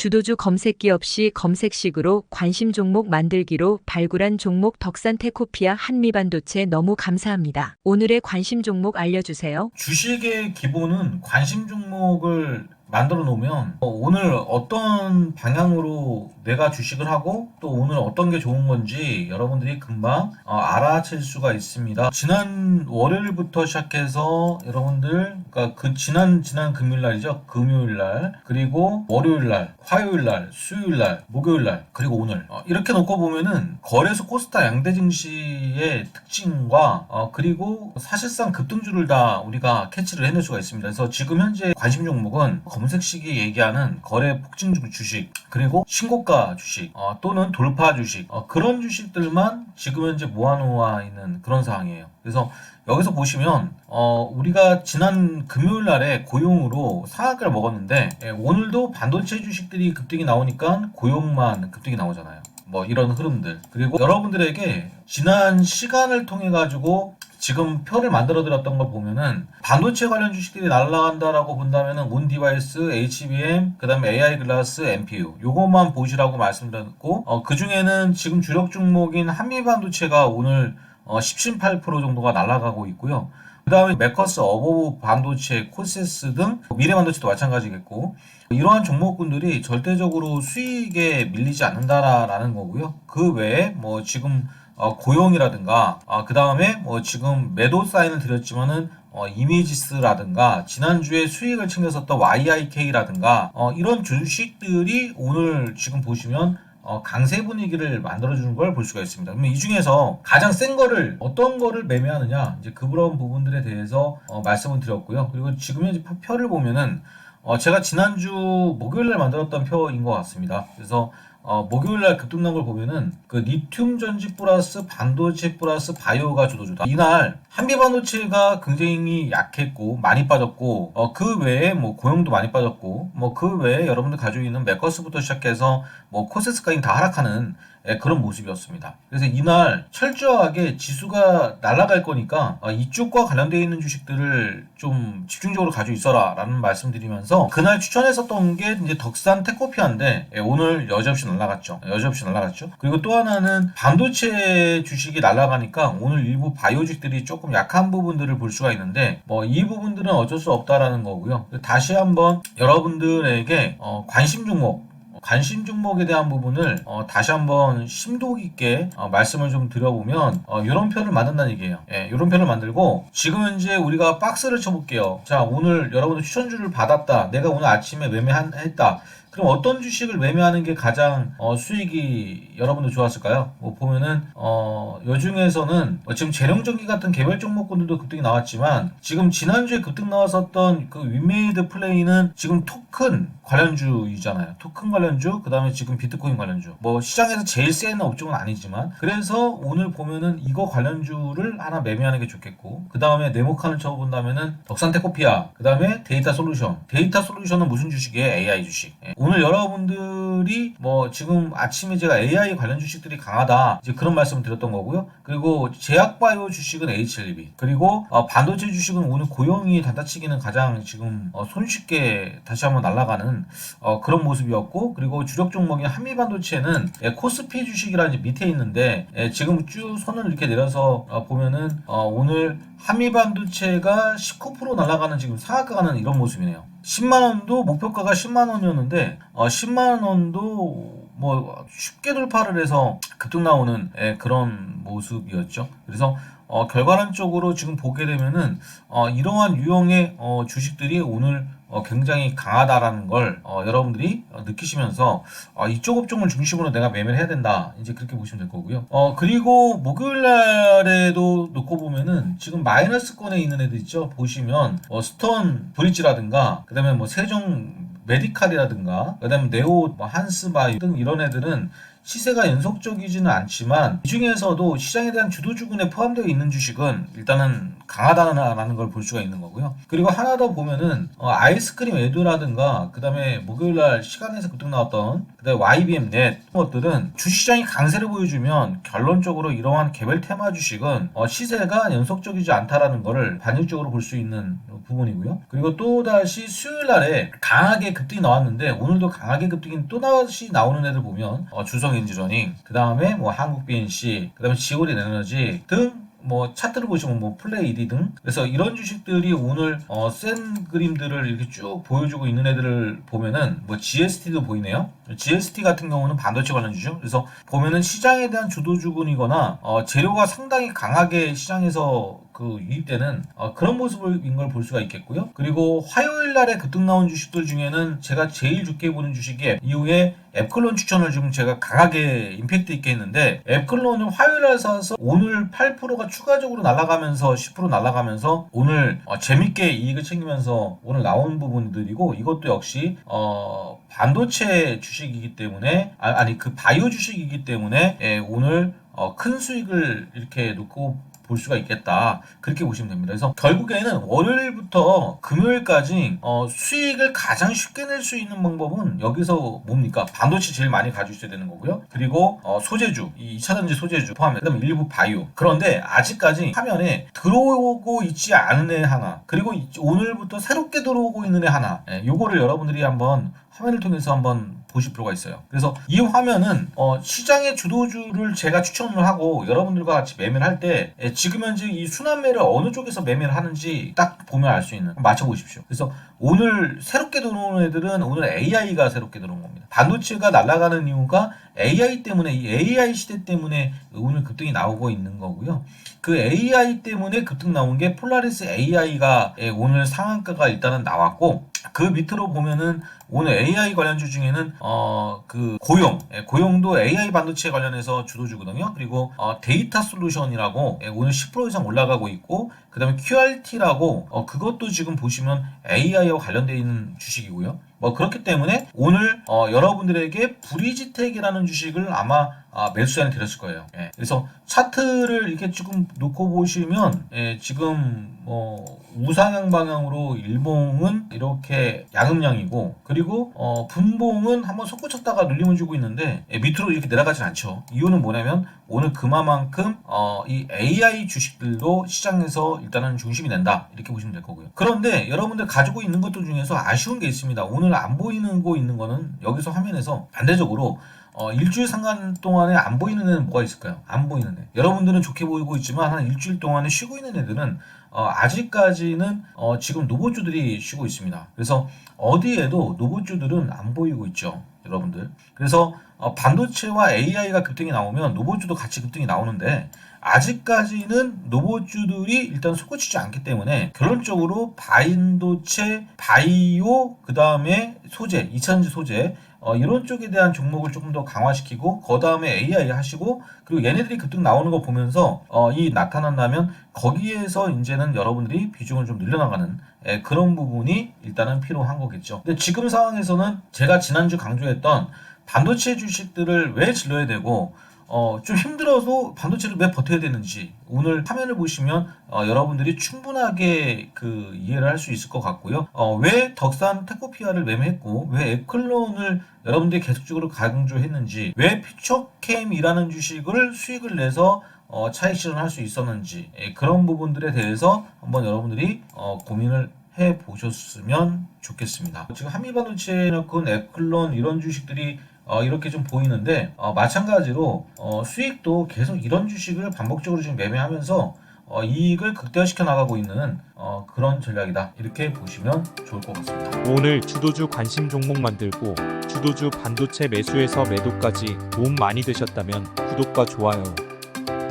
주도주 검색기 없이 검색식으로 관심 종목 만들기로 발굴한 종목 덕산테코피아 한미반도체 너무 감사합니다. 오늘의 관심 종목 알려주세요. 주식의 기본은 관심 종목을 만들어 놓으면 어, 오늘 어떤 방향으로 내가 주식을 하고 또 오늘 어떤 게 좋은 건지 여러분들이 금방 어, 알아챌 수가 있습니다. 지난 월요일부터 시작해서 여러분들 그러니까 그 지난 지난 금요일 날이죠. 금요일 날 그리고 월요일 날, 화요일 날, 수요일 날, 목요일 날 그리고 오늘 어, 이렇게 놓고 보면은 거래소 코스타 양대 증시의 특징과 어, 그리고 사실상 급등주를 다 우리가 캐치를 해낼 수가 있습니다. 그래서 지금 현재 관심 종목은 검색식이 얘기하는 거래 폭증 주식 그리고 신고가 주식 어, 또는 돌파 주식 어, 그런 주식들만 지금 현재 모아놓아 있는 그런 상황이에요. 그래서 여기서 보시면 어, 우리가 지난 금요일 날에 고용으로 상한가를 먹었는데 예, 오늘도 반도체 주식들이 급등이 나오니까 고용만 급등이 나오잖아요. 뭐 이런 흐름들 그리고 여러분들에게 지난 시간을 통해 가지고 지금 표를 만들어 드렸던 걸 보면은 반도체 관련 주식들이 날아간다라고 본다면은 온 디바이스, HBM, 그다음에 AI 글라스, MPU 요것만 보시라고 말씀드렸고 어, 그 중에는 지금 주력 종목인 한미 반도체가 오늘 어, 17.8% 정도가 날아가고 있고요. 그 다음에 메커스, 어버브 반도체, 코세스 등 미래 반도체도 마찬가지겠고 이러한 종목군들이 절대적으로 수익에 밀리지 않는다라는 거고요. 그 외에 뭐 지금 어, 고용이라든가 그 다음에 뭐 지금 매도 사인을 드렸지만은 어, 이미지스라든가 지난주에 수익을 챙겼었던 YIK라든가 어, 이런 주식들이 오늘 지금 보시면 어, 강세 분위기를 만들어주는 걸 볼 수가 있습니다. 그러면 이 중에서 가장 센 거를 어떤 거를 매매하느냐 이제 그런 부분들에 대해서 어, 말씀을 드렸고요. 그리고 지금 현재 표- 표를 보면은 어, 제가 지난주 목요일날 만들었던 표인 것 같습니다. 그래서 어, 목요일날 급등 난 걸 보면은 그 리튬 전지 플러스 반도체 플러스 바이오가 주도주다. 이날 한미 반도체가 굉장히 약했고 많이 빠졌고 어, 그 외에 뭐 고용도 많이 빠졌고 뭐 그 외에 여러분들 가지고 있는 맥커스부터 시작해서 뭐 코세스까지 다 하락하는 예, 그런 모습이었습니다. 그래서 이날 철저하게 지수가 날아갈 거니까 어, 이쪽과 관련되어 있는 주식들을 좀 집중적으로 가지고 있어라 라는 말씀드리면서 그날 추천했었던 게 이제 덕산 테코피아인데 예, 오늘 여지없이 날아갔죠. 여지없이 날아갔죠. 그리고 또 하나는 반도체 주식이 날아가니까 오늘 일부 바이오 주식들이 조금 약한 부분들을 볼 수가 있는데 뭐 이 부분들은 어쩔 수 없다라는 거고요. 다시 한번 여러분들에게 어, 관심 종목 관심 종목에 대한 부분을 어, 다시 한번 심도 깊게 어, 말씀을 좀 드려보면 어, 이런 표를 만든다는 얘기예요. 예, 이런 표를 만들고 지금 현재 우리가 박스를 쳐볼게요. 자 오늘 여러분들 추천주를 받았다. 내가 오늘 아침에 매매했다. 그럼 어떤 주식을 매매하는 게 가장 어, 수익이 여러분들 좋았을까요? 뭐 보면은 어, 요 중에서는 어, 지금 재령전기 같은 개별 종목군들도 급등이 나왔지만 지금 지난주에 급등 나왔었던 그 위메이드 플레이는 지금 토큰 관련주이잖아요. 토큰 관련주, 그 다음에 지금 비트코인 관련주. 뭐 시장에서 제일 센 업종은 아니지만 그래서 오늘 보면은 이거 관련주를 하나 매매하는 게 좋겠고 그 다음에 네모칸을 쳐본다면은 덕산테코피아, 그 다음에 데이터 솔루션. 데이터 솔루션은 무슨 주식이에요? AI 주식. 예. 오늘 여러분들이 뭐 지금 아침에 제가 AI 관련 주식들이 강하다 이제 그런 말씀을 드렸던 거고요. 그리고 제약바이오 주식은 H1B 그리고 어, 반도체 주식은 오늘 고용이 단타치기는 가장 지금 어, 손쉽게 다시 한번 날아가는 어, 그런 모습이었고 그리고 주력 종목인 한미반도체는 예, 코스피 주식이라는 이제 밑에 있는데 예, 지금 쭉 손을 이렇게 내려서 어, 보면은 어, 오늘 한미반도체가 19% 날아가는 지금 상한가 가는 이런 모습이네요. 10만 원도 목표가가 10만 원이었는데 어, 10만 원도 뭐 쉽게 돌파를 해서 급등 나오는 예, 그런 모습이었죠. 그래서 어, 결과론적으로 지금 보게 되면은 어, 이러한 유형의 어, 주식들이 오늘 어, 굉장히 강하다라는 걸 어, 여러분들이 어, 느끼시면서 어, 이쪽 업종을 중심으로 내가 매매를 해야 된다 이제 그렇게 보시면 될 거고요. 어 그리고 목요일 날에도 놓고 보면은 지금 마이너스권에 있는 애들 있죠. 보시면 어, 스톤 브릿지라든가 그다음에 뭐 세종 메디칼이라든가 그다음에 네오 뭐 한스바이 등 이런 애들은 시세가 연속적이지는 않지만 이 중에서도 시장에 대한 주도주군에 포함되어 있는 주식은 일단은 강하다라는 걸 볼 수가 있는 거고요. 그리고 하나 더 보면은 어, 아이스크림 에드라든가 그다음에 목요일 날 시간에서 급등 나왔던 그다음에 YBM 넷 것들은 주시장이 강세를 보여주면 결론적으로 이러한 개별 테마 주식은 어, 시세가 연속적이지 않다라는 것을 반영적으로 볼 수 있는 부분이고요. 그리고 또 다시 수요일 날에 강하게 급등이 나왔는데 오늘도 강하게 급등이 또 다시 나오는 애들 보면 어, 주성 엔지러닝 그 다음에 뭐 한국 BNC 그 다음에 지오린 에너지 등뭐 차트를 보시면 뭐 플레이 1위 등 그래서 이런 주식들이 오늘 어, 센 그림들을 이렇게 쭉 보여주고 있는 애들을 보면은 뭐 GST도 보이네요. GST 같은 경우는 반도체 관련 주죠. 그래서 보면은 시장에 대한 주도주군이거나 어, 재료가 상당히 강하게 시장에서 그 유입되는 어, 그런 모습인 걸 볼 수가 있겠고요. 그리고 화요일 날에 급등 나온 주식들 중에는 제가 제일 좋게 보는 주식이 이후에 앱클론 추천을 좀 제가 강하게 임팩트 있게 했는데 앱클론을 화요일 날 사서 오늘 8%가 추가적으로 날아가면서 10% 날아가면서 오늘 어, 재밌게 이익을 챙기면서 오늘 나온 부분들이고 이것도 역시 어, 반도체 주식이기 때문에 아, 아니 그 바이오 주식이기 때문에 예, 오늘 어, 큰 수익을 이렇게 놓고 볼 수가 있겠다. 그렇게 보시면 됩니다. 그래서 결국에는 월요일부터 금요일까지 어, 수익을 가장 쉽게 낼 수 있는 방법은 여기서 뭡니까? 반도체 제일 많이 가지고 있어야 되는 거고요. 그리고 어, 소재주, 이 2차전지 소재주 포함해 그다음에 일부 바이오. 그런데 아직까지 화면에 들어오고 있지 않은 애 하나, 그리고 이- 오늘부터 새롭게 들어오고 있는 애 하나. 예, 요거를 여러분들이 한번 화면을 통해서 한번 보실 필요가 있어요. 그래서 이 화면은 어, 시장의 주도주를 제가 추천을 하고 여러분들과 같이 매매를 할 때 지금 현재 이 순환매를 어느 쪽에서 매매를 하는지 딱 보면 알 수 있는 맞춰 보십시오. 그래서 오늘 새롭게 들어오는 애들은 오늘 AI가 새롭게 들어온 겁니다. 반도체가 날아가는 이유가 AI 때문에 이 AI 시대 때문에 오늘 급등이 나오고 있는 거고요. 그 AI 때문에 급등 나온 게 폴라리스 AI가 오늘 상한가가 일단은 나왔고 그 밑으로 보면은 오늘 AI 관련주 중에는 어 그 고용 예, 고용도 AI 반도체 관련해서 주도주거든요. 그리고 어, 데이터 솔루션이라고 예, 오늘 10% 이상 올라가고 있고 그다음에 QRT라고 어, 그것도 지금 보시면 AI와 관련되어 있는 주식이고요. 뭐 그렇기 때문에 오늘 어, 여러분들에게 브리지텍이라는 주식을 아마 아, 매수자는 드렸을 거예요. 예, 그래서 차트를 이렇게 조금 놓고 보시면 예, 지금 뭐 우상향 방향으로 일봉은 이렇게 양음량이고 그리고 어, 분봉은 한번 솟구쳤다가 눌림을 주고 있는데 예, 밑으로 이렇게 내려가진 않죠. 이유는 뭐냐면 오늘 그만큼 어, 이 AI 주식들도 시장에서 일단은 중심이 된다 이렇게 보시면 될 거고요. 그런데 여러분들 가지고 있는 것들 중에서 아쉬운 게 있습니다. 오늘 안 보이는 거 있는 거는 여기서 화면에서 반대적으로 어, 일주일 상간 동안에 안 보이는 애는 뭐가 있을까요? 안 보이는 애. 여러분들은 좋게 보이고 있지만 한 일주일 동안에 쉬고 있는 애들은 어, 아직까지는 어, 지금 노보주들이 쉬고 있습니다. 그래서 어디에도 노보주들은 안 보이고 있죠. 여러분들. 그래서 어, 반도체와 AI가 급등이 나오면 노보주도 같이 급등이 나오는데 아직까지는 노보주들이 일단 솟구치지 않기 때문에 결론적으로 반도체, 바이오, 그 다음에 소재, 2차전지 소재 어, 이런 쪽에 대한 종목을 조금 더 강화시키고 그 다음에 AI 하시고 그리고 얘네들이 급등 나오는 거 보면서 어, 이 나타난다면 거기에서 이제는 여러분들이 비중을 좀 늘려나가는 예, 그런 부분이 일단은 필요한 거겠죠. 근데 지금 상황에서는 제가 지난주 강조했던 반도체 주식들을 왜 질러야 되고 어, 좀 힘들어도 반도체를 왜 버텨야 되는지 오늘 화면을 보시면 어, 여러분들이 충분하게 그 이해를 할 수 있을 것 같고요. 어, 왜 덕산 테코피아를 매매했고 왜 에클론을 여러분들이 계속적으로 강조했는지 왜 퓨처캠이라는 주식을 수익을 내서 어, 차익 실현할 수 있었는지 예, 그런 부분들에 대해서 한번 여러분들이 어, 고민을 해 보셨으면 좋겠습니다. 지금 한미반도체나 그 에클론 이런 주식들이 어, 이렇게 좀 보이는데 어, 마찬가지로 어, 수익도 계속 이런 주식을 반복적으로 지금 매매하면서 어, 이익을 극대화시켜 나가고 있는 어, 그런 전략이다 이렇게 보시면 좋을 것 같습니다. 오늘 주도주 관심 종목 만들고 주도주 반도체 매수에서 매도까지 도움 많이 되셨다면 구독과 좋아요,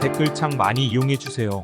댓글창 많이 이용해 주세요.